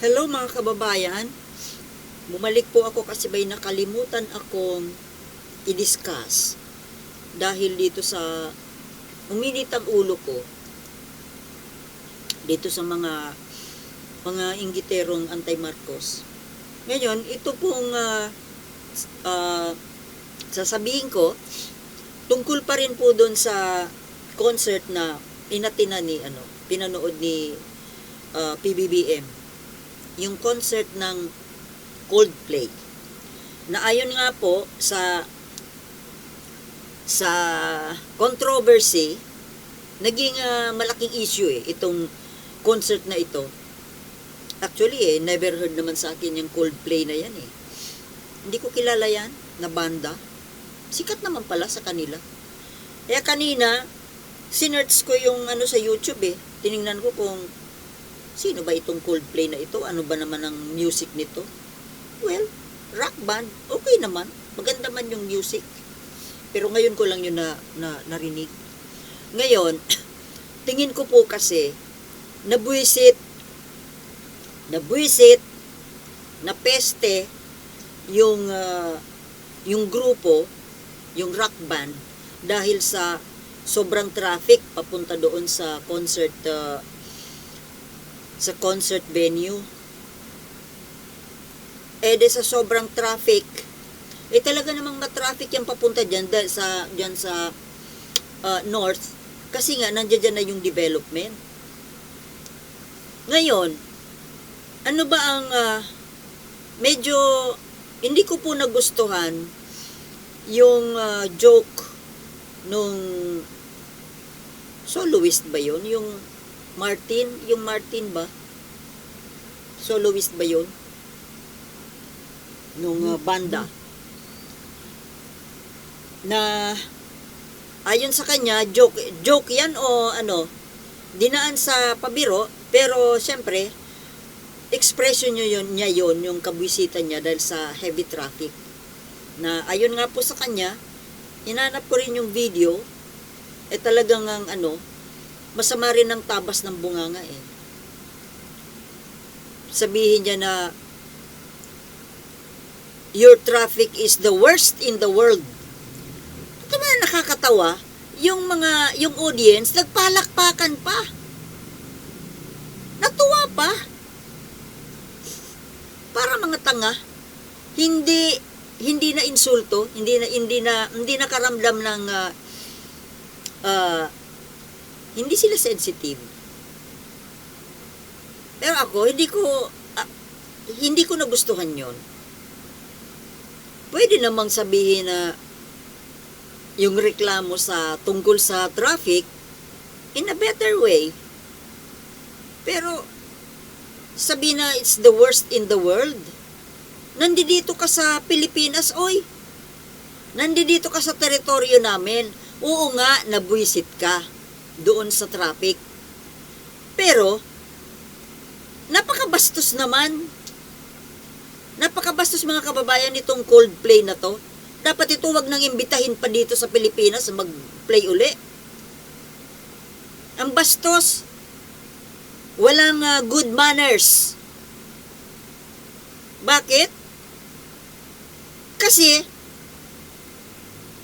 Hello mga kababayan. Bumalik po ako kasi may nakalimutan akong i-discuss dahil dito sa uminit ang ulo ko dito sa mga mga inggiterong anti-Marcos. Ngayon, ito pong ah, ah, sasabihin ko tungkol pa rin po doon sa concert na inatina ni ano, pinanood ni ah, PBBM yung concert ng Coldplay. Na ayon nga po sa sa controversy, naging ah, malaking issue eh itong concert na ito. Actually eh, never heard naman sa akin yung Coldplay na yan eh. Hindi ko kilala yan na banda. Sikat naman pala sa kanila. Kaya kanina, sinerch ko yung ano sa YouTube eh. Tiningnan ko kung sino ba itong Coldplay na ito? Ano ba naman ang music nito? Well, rock band. Okay naman. Maganda man yung music. Pero ngayon ko lang yun na, na narinig. Ngayon, tingin ko po kasi, nabuisit, nabuisit, na peste, yung, ah, yung grupo, yung rock band, dahil sa sobrang traffic papunta doon sa concert ah, sa concert venue. Eh, de sa sobrang traffic, eh talaga namang na-traffic yung papunta dyan, dahil sa, dyan sa ah, north, kasi nga, nandiyan dyan na yung development. Ngayon, ano ba ang ah, medyo hindi ko po nagustuhan yung ah, joke nung soloist ba yun? Yung Martin, yung Martin ba? Soloist ba yun? Nung ah, banda. Na ayon sa kanya, joke, joke yan o ano, dinaan sa pabiro, pero syempre, expression niya yun, niya yun, yung kabwisita niya dahil sa heavy traffic. Na ayon nga po sa kanya, hinanap ko rin yung video, eh talagang ang ano, masama rin ang tabas ng bunganga eh. Sabihin niya na, your traffic is the worst in the world. Ito ba nakakatawa? Yung mga, yung audience, nagpalakpakan pa. Natuwa pa para mga tanga hindi hindi na insulto hindi na hindi na hindi na karamdam ng ah, ah, hindi sila sensitive pero ako hindi ko ah, hindi ko nagustuhan yon pwede namang sabihin na yung reklamo sa tungkol sa traffic in a better way pero sabi na it's the worst in the world. Nandito ka sa Pilipinas, oy. Nandito ka sa teritoryo namin. Oo nga, nabuisit ka doon sa traffic. Pero, napakabastos naman. Napakabastos mga kababayan nitong Coldplay na to. Dapat ito wag nang imbitahin pa dito sa Pilipinas mag-play uli. Ang bastos, walang ah, good manners. Bakit? Kasi,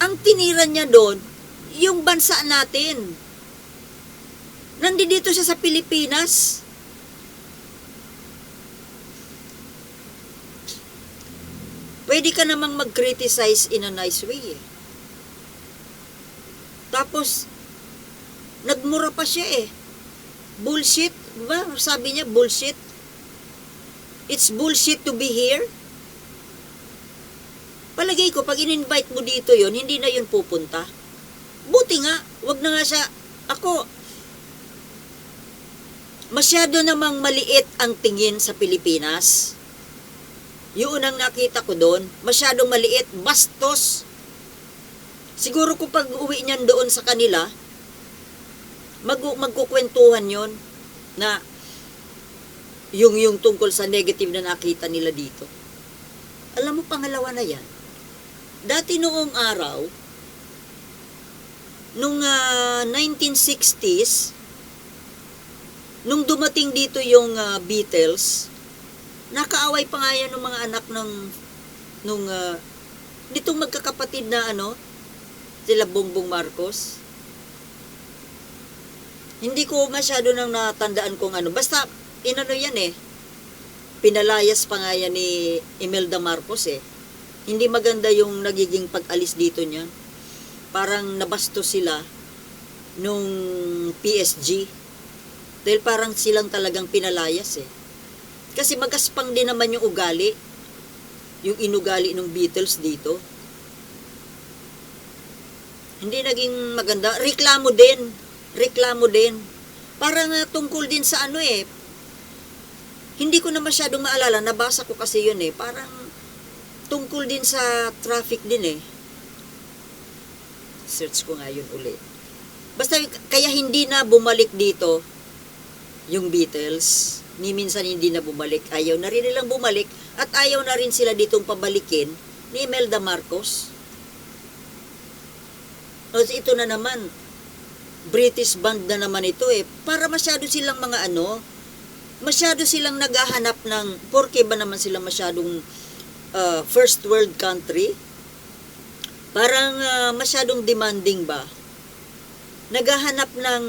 ang tinira niya doon, yung bansa natin. Nandito siya sa Pilipinas. Pwede ka namang mag-criticize in a nice way. eh. Tapos, nagmura pa siya eh bullshit, ba? Sabi niya, bullshit. It's bullshit to be here. Palagay ko, pag in-invite mo dito yon hindi na yun pupunta. Buti nga, wag na nga siya, ako, masyado namang maliit ang tingin sa Pilipinas. Yun ang nakita ko doon, masyadong maliit, bastos. Siguro kung pag uwi niyan doon sa kanila, mag magkukwentuhan yon na yung yung tungkol sa negative na nakita nila dito. Alam mo, pangalawa na yan. Dati noong araw, nung ah, 1960s, nung dumating dito yung ah, Beatles, Nakaaway pa nga yan ng mga anak ng nung ah, nitong magkakapatid na ano, sila Bongbong Marcos. Hindi ko masyado nang natandaan kung ano. Basta, inano yan eh. Pinalayas pa nga yan ni Imelda Marcos eh. Hindi maganda yung nagiging pag-alis dito niya. Parang nabasto sila nung PSG. Dahil parang silang talagang pinalayas eh. Kasi magaspang din naman yung ugali. Yung inugali ng Beatles dito. Hindi naging maganda. Reklamo din. Reklamo din. Parang nga tungkol din sa ano eh. Hindi ko na masyadong maalala. Nabasa ko kasi yun eh. Parang tungkol din sa traffic din eh. Search ko nga yun ulit. Basta kaya hindi na bumalik dito yung Beatles. Ni minsan hindi na bumalik. Ayaw na rin nilang bumalik at ayaw na rin sila ditong pabalikin ni Imelda Marcos. O, ito na naman, British band na naman ito eh. Para masyado silang mga ano, masyado silang naghahanap ng, porke ba naman sila masyadong uh, first world country? Parang uh, masyadong demanding ba? Naghahanap ng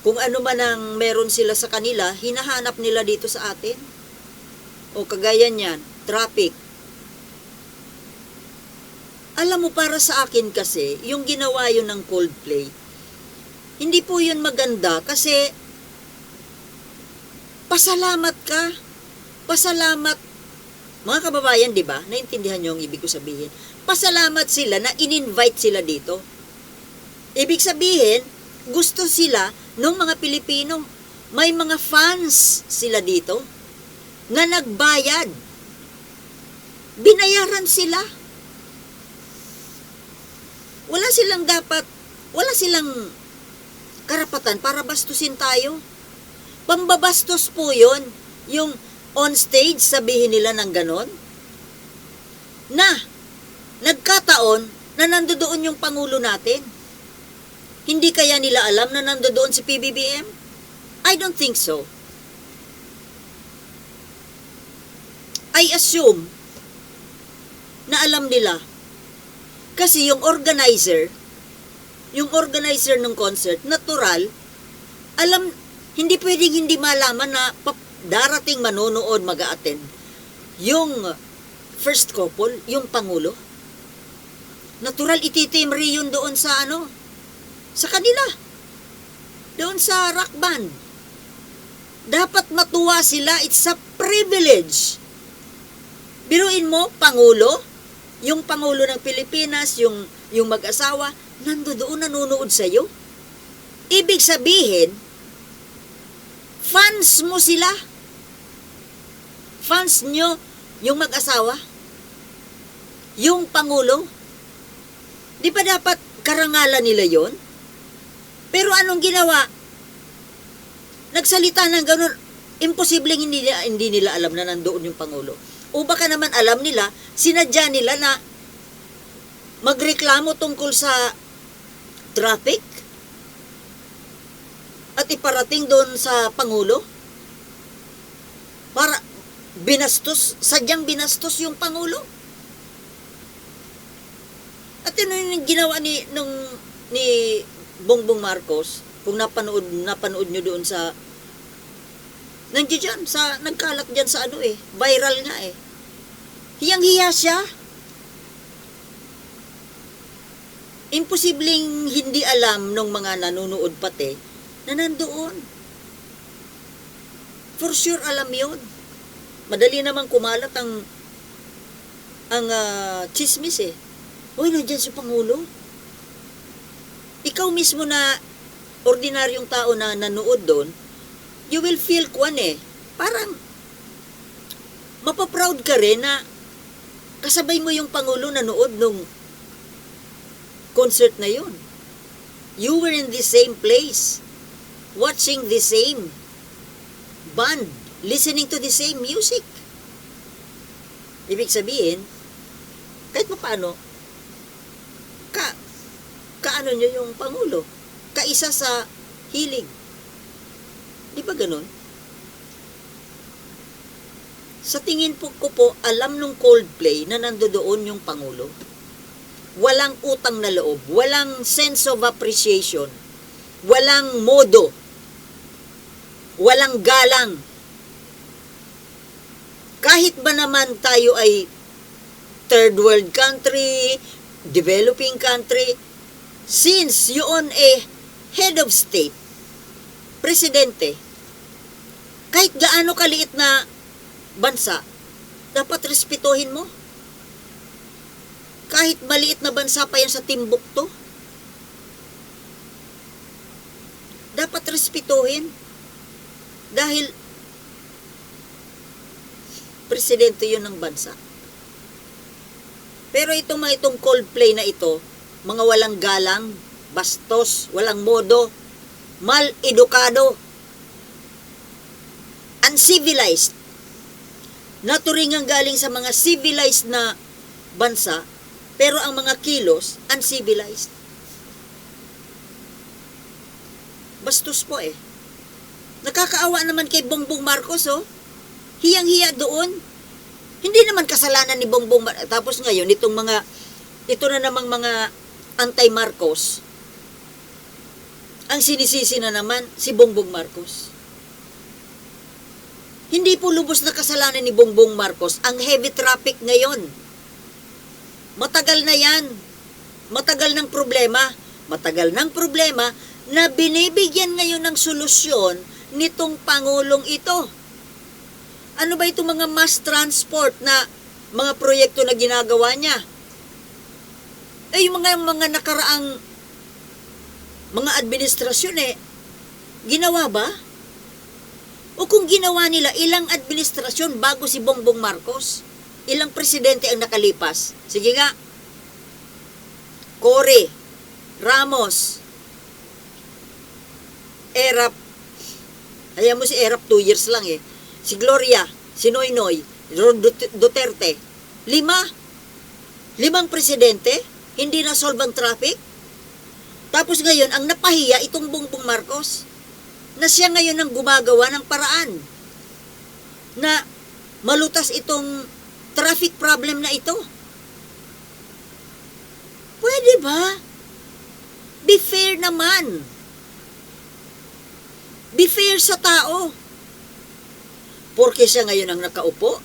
kung ano man ang meron sila sa kanila, hinahanap nila dito sa atin. O kagaya niyan, traffic. Alam mo, para sa akin kasi, yung ginawa yun ng Coldplay, hindi po yun maganda kasi pasalamat ka. Pasalamat. Mga kababayan, di ba? Naintindihan niyo ang ibig ko sabihin. Pasalamat sila na in-invite sila dito. Ibig sabihin, gusto sila ng mga Pilipino. May mga fans sila dito na nagbayad. Binayaran sila. Wala silang dapat, wala silang karapatan para bastusin tayo. Pambabastos po yon yung on stage sabihin nila ng ganon. Na, nagkataon na nandoon yung Pangulo natin. Hindi kaya nila alam na nandoon si PBBM? I don't think so. I assume na alam nila. Kasi yung organizer, yung organizer ng concert, natural, alam, hindi pwedeng hindi malaman na darating manonood mag attend Yung first couple, yung pangulo, natural ititimri yun doon sa ano, sa kanila. Doon sa rock band. Dapat matuwa sila. It's a privilege. Biruin mo, Pangulo, yung Pangulo ng Pilipinas, yung, yung mag-asawa, nando doon nanonood sa'yo. Ibig sabihin, fans mo sila. Fans nyo, yung mag-asawa. Yung Pangulo. Di ba dapat karangalan nila yon? Pero anong ginawa? Nagsalita ng ganun, imposibleng hindi, nila- hindi nila alam na nandoon yung Pangulo. O baka naman alam nila, sinadya nila na magreklamo tungkol sa traffic at iparating doon sa Pangulo para binastos, sadyang binastos yung Pangulo. At yun yung ginawa ni, nung, ni Bongbong Marcos, kung napanood, napanood nyo doon sa, nandiyo dyan, sa, nagkalat dyan sa ano eh, viral nga eh. Hiyang-hiya siya. Imposibleng hindi alam ng mga nanonood pati na nandoon. For sure alam yon. Madali namang kumalat ang ang ah, chismis eh. Uy, nandyan si Pangulo. Ikaw mismo na ordinaryong tao na nanood doon, you will feel kwan eh. Parang mapaproud ka rin na kasabay mo yung Pangulo nanood nung concert na yun. You were in the same place, watching the same band, listening to the same music. Ibig sabihin, kahit pa paano, ka, kaano nyo yung Pangulo? Kaisa sa hilig. Di ba ganun? Sa tingin po ko po, alam nung Coldplay na nandoon yung Pangulo. Walang utang na loob, walang sense of appreciation, walang modo, walang galang. Kahit ba naman tayo ay third world country, developing country, since yun a head of state, presidente, kahit gaano kaliit na bansa, dapat respetuhin mo. Kahit maliit na bansa pa yan sa Timbuktu, dapat respetuhin. Dahil presidente yun ng bansa. Pero itong mga itong Coldplay na ito, mga walang galang, bastos, walang modo, mal edukado, uncivilized, naturingang galing sa mga civilized na bansa, pero ang mga kilos, uncivilized. Bastos po eh. Nakakaawa naman kay Bongbong Marcos, oh. Hiyang-hiya doon. Hindi naman kasalanan ni Bongbong Mar- Tapos ngayon, itong mga, ito na namang mga anti-Marcos, ang sinisisi na naman si Bongbong Marcos. Hindi po lubos na kasalanan ni Bongbong Marcos ang heavy traffic ngayon. Matagal na yan. Matagal ng problema. Matagal ng problema na binibigyan ngayon ng solusyon nitong Pangulong ito. Ano ba itong mga mass transport na mga proyekto na ginagawa niya? Eh, yung mga, mga nakaraang mga administrasyon eh, ginawa ba? O kung ginawa nila, ilang administrasyon bago si Bongbong Marcos? Ilang presidente ang nakalipas? Sige nga. Cory, Ramos, Erap, Ayan mo si Erap, two years lang eh. Si Gloria, si Noynoy, Duterte. Lima. Limang presidente, hindi na solve ang traffic. Tapos ngayon, ang napahiya itong Bongbong Marcos, na siya ngayon ang gumagawa ng paraan na malutas itong traffic problem na ito. Pwede ba? Be fair naman. Be fair sa tao. Porque siya ngayon ang nakaupo.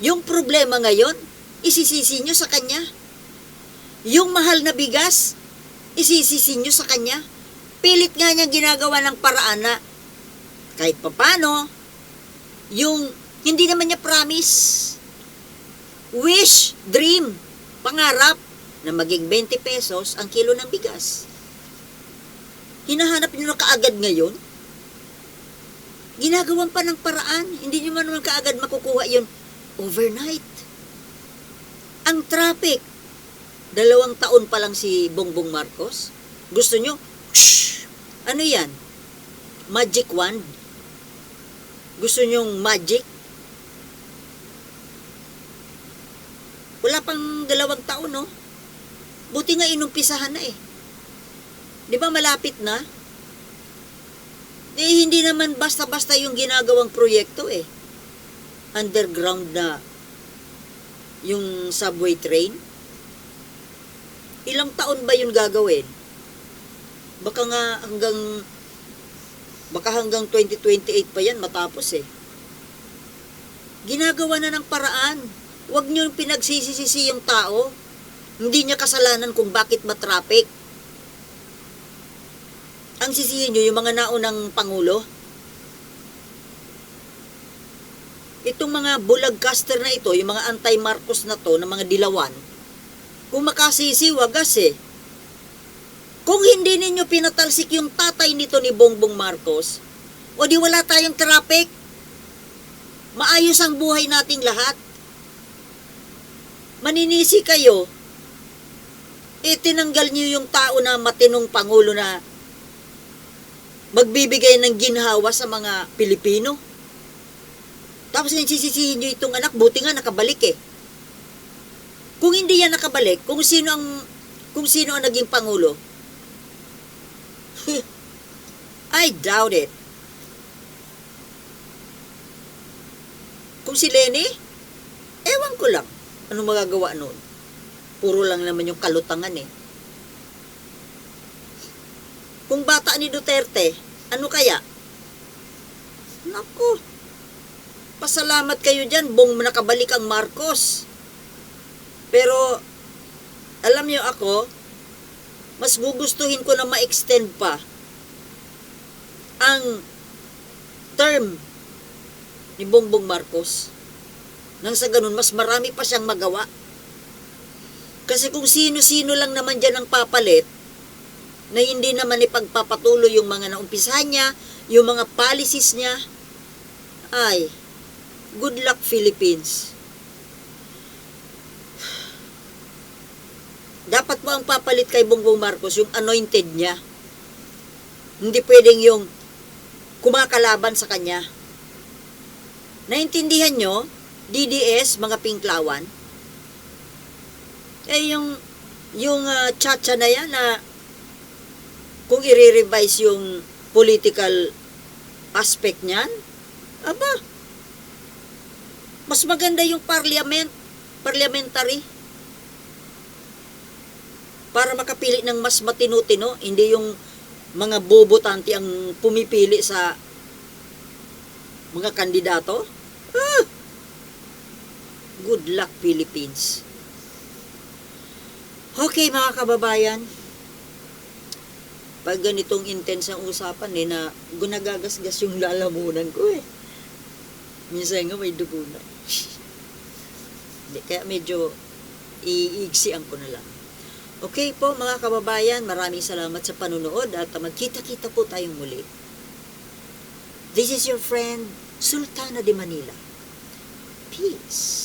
Yung problema ngayon, isisisi nyo sa kanya. Yung mahal na bigas, isisisi nyo sa kanya. Pilit nga niyang ginagawa ng paraan na kahit papano, yung hindi naman niya promise, wish, dream, pangarap na maging 20 pesos ang kilo ng bigas. Hinahanap niyo na kaagad ngayon, ginagawan pa ng paraan. Hindi nyo man naman kaagad makukuha yun overnight. Ang traffic, dalawang taon pa lang si Bongbong Marcos. Gusto nyo, shh, ano yan? Magic wand? Gusto nyong magic? Wala pang dalawang taon, no? Buti nga inumpisahan na eh. Di ba malapit na? Eh, hindi naman basta-basta yung ginagawang proyekto eh. Underground na yung subway train. Ilang taon ba yun gagawin? Baka nga hanggang baka hanggang 2028 pa yan matapos eh. Ginagawa na ng paraan. Huwag niyo pinagsisisi yung tao. Hindi niya kasalanan kung bakit matraffic ang sisihin nyo yung mga naunang pangulo? Itong mga bulagcaster na ito, yung mga anti-Marcos na to, na mga dilawan, kung makasisi, wagas eh. Kung hindi ninyo pinatalsik yung tatay nito ni Bongbong Marcos, o di wala tayong traffic, maayos ang buhay nating lahat. Maninisi kayo, eh tinanggal niyo yung tao na matinong pangulo na magbibigay ng ginhawa sa mga Pilipino. Tapos nagsisisihin nyo itong anak, buti nga nakabalik eh. Kung hindi yan nakabalik, kung sino ang kung sino ang naging pangulo, I doubt it. Kung si Lenny, ewan ko lang. Anong magagawa noon? Puro lang naman yung kalutangan eh. Kung bata ni Duterte, ano kaya? Naku, pasalamat kayo dyan, bong nakabalik ang Marcos. Pero, alam niyo ako, mas gugustuhin ko na ma-extend pa ang term ni Bongbong Marcos. Nang sa ganun, mas marami pa siyang magawa. Kasi kung sino-sino lang naman dyan ang papalit, na hindi naman ipagpapatuloy yung mga naumpisahan niya, yung mga policies niya, ay, good luck Philippines. Dapat mo ang papalit kay Bongbong Marcos yung anointed niya. Hindi pwedeng yung kumakalaban sa kanya. Naintindihan nyo, DDS, mga pinklawan, eh yung, yung ah, chacha na yan na kung i-revise yung political aspect niyan, aba, mas maganda yung parliament, parliamentary, para makapili ng mas matino-tino, hindi yung mga bobotanti ang pumipili sa mga kandidato. Ah! Good luck, Philippines. Okay, mga kababayan. Pag ganitong intense ang usapan eh, na gunagagasgas yung lalamunan ko eh. Minsan nga may dugo na. Kaya medyo iigsian ko na lang. Okay po mga kababayan, maraming salamat sa panunood at magkita-kita po tayong muli. This is your friend, Sultana de Manila. Peace.